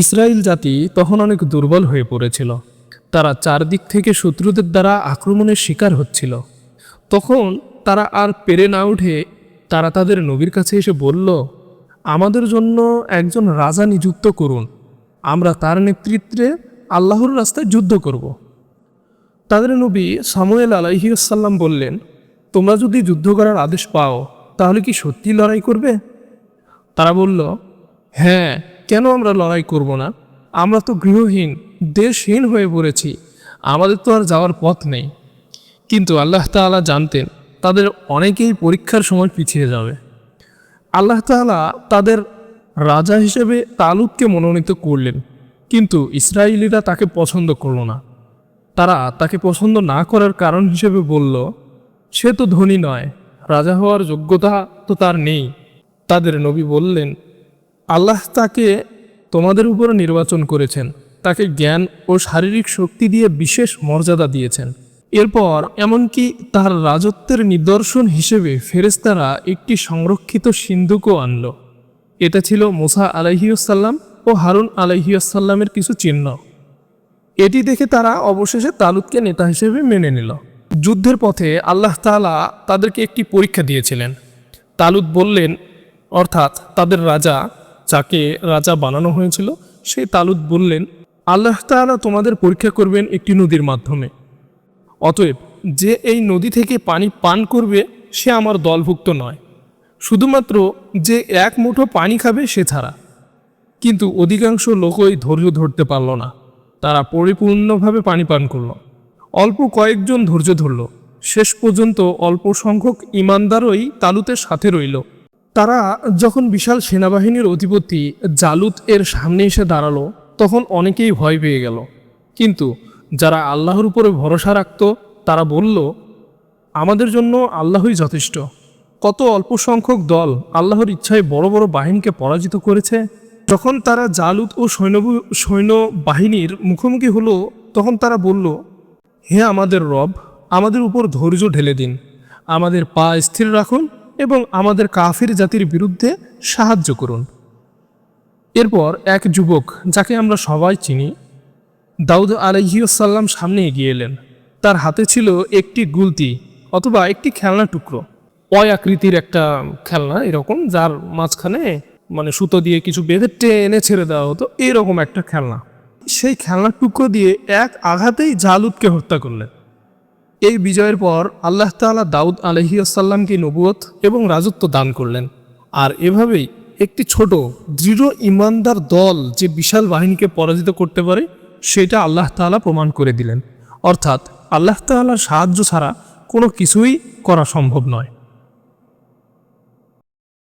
Israel জাতি তখন অনেক দুর্বল হয়ে পড়েছিল। তারা চারদিক থেকে শত্রুদের দ্বারা আক্রমণের শিকার হচ্ছিল। তখন তারা আর পেরে না উঠে তারা তাদের নবীর কাছে এসে বলল, আমাদের জন্য একজন রাজা নিযুক্ত করুন। আমরা তার নেতৃত্বে আল্লাহর রাস্তায় যুদ্ধ করব। তাদের নবী সামুয়েল আলাইহিসাল্লাম বললেন, তোমরা যদি যুদ্ধ করার আদেশ পাও, তাহলে কি সত্যি লড়াই করবে? তারা বলল হ্যাঁ কেন আমরা লড়াই করব না? আমরা তো গৃহহীন, দেশহীন হয়ে পড়েছি। আমাদের তো আর যাওয়ার পথ নেই। কিন্তু আল্লাহ তাআলা জানতেন, তাদের অনেকেই পরীক্ষার সময় পিছিয়ে যাবে। আল্লাহ তাআলা তাদের রাজা হিসেবে তালুককে মনোনীত করলেন। কিন্তু ইসরায়েলিরা তাকে পছন্দ করল না। তারা তাকে পছন্দ না করার কারণ হিসেবে বলল, সে তো ধনী নয়। রাজা হওয়ার যোগ্যতা তো তার নেই। তাদের নবী বললেন আল্লাহ তাকে তোমাদের উপর নির্বাচন করেছেন। তাকে জ্ঞান ও শারীরিক শক্তি দিয়ে বিশেষ মর্যাদা দিয়েছেন। এরপর এমনকি তার রাজত্বের নিদর্শন হিসেবে ফেরেস্তারা একটি সংরক্ষিত সিন্ধুকও আনল। এটা ছিল মুসা আলাইহিউসাল্লাম ও হারুন আলাইহিউসাল্লামের কিছু চিহ্ন। এটি দেখে তারা অবশেষে তালুদকে নেতা হিসেবে মেনে নিল। যুদ্ধের পথে আল্লাহ তাআলা তাদেরকে একটি পরীক্ষা দিয়েছিলেন। তালুদ বললেন, অর্থাৎ তাদের রাজা যাকে রাজা বানানো হয়েছিল সেই তালুদ বললেন, আল্লাহ তাআলা তোমাদের পরীক্ষা করবেন একটি নদীর মাধ্যমে। অতএব যে এই নদী থেকে পানি পান করবে, সে আমার দলভুক্ত নয়। শুধুমাত্র যে এক মুঠো পানি খাবে, সে ছাড়া। কিন্তু অধিকাংশ লোকই ধৈর্য ধরতে পারল না। তারা পরিপূর্ণভাবে পানি পান করল। অল্প কয়েকজন ধৈর্য ধরল। শেষ পর্যন্ত অল্প সংখ্যক ইমানদারই তালুতের সাথে রইল। তারা যখন বিশাল সেনাবাহিনীর অধিপতি জালুত এর সামনে এসে দাঁড়াল, তখন অনেকেই ভয় পেয়ে গেল। কিন্তু যারা আল্লাহর উপরে ভরসা রাখত, তারা বলল, আমাদের জন্য আল্লাহই যথেষ্ট। কত অল্প সংখ্যক দল আল্লাহর ইচ্ছায় বড় বড় বাহিনীকে পরাজিত করেছে। যখন তারা জালুত ও সৈন্য সৈন্য বাহিনীর মুখোমুখি হলো, তখন তারা বলল, হে আমাদের রব, আমাদের উপর ধৈর্য ঢেলে দিন। আমাদের পা স্থির রাখুন এবং আমাদের কাফির জাতির বিরুদ্ধে সাহায্য করুন। এরপর এক যুবক, যাকে আমরা সবাই চিনি, দাউদ আলহিউসাল্লাম সামনে এগিয়ে এলেন। তার হাতে ছিল একটি গুলতি অথবা একটি খেলনা টুকরো। অয় আকৃতির একটা খেলনা এরকম, যার মাঝখানে মানে সুতো দিয়ে কিছু বেঁধে টেনে ছেড়ে দেওয়া হতো, এরকম একটা খেলনা। সেই খেলনা টুকরো দিয়ে এক আঘাতেই জালুদকে হত্যা করলেন। এই বিজয়ের পর আল্লাহ তালা দাউদ আলহিয়াসাল্লামকে নবুয়ত এবং রাজত্ব দান করলেন। আর এভাবেই একটি ছোট, দৃঢ়, ইমানদার দল যে বিশাল বাহিনীকে পরাজিত করতে পারে, সেটা আল্লাহ তালা প্রমাণ করে দিলেন। অর্থাৎ আল্লাহ তাআলার সাহায্য ছাড়া কোনো কিছুই করা সম্ভব নয়।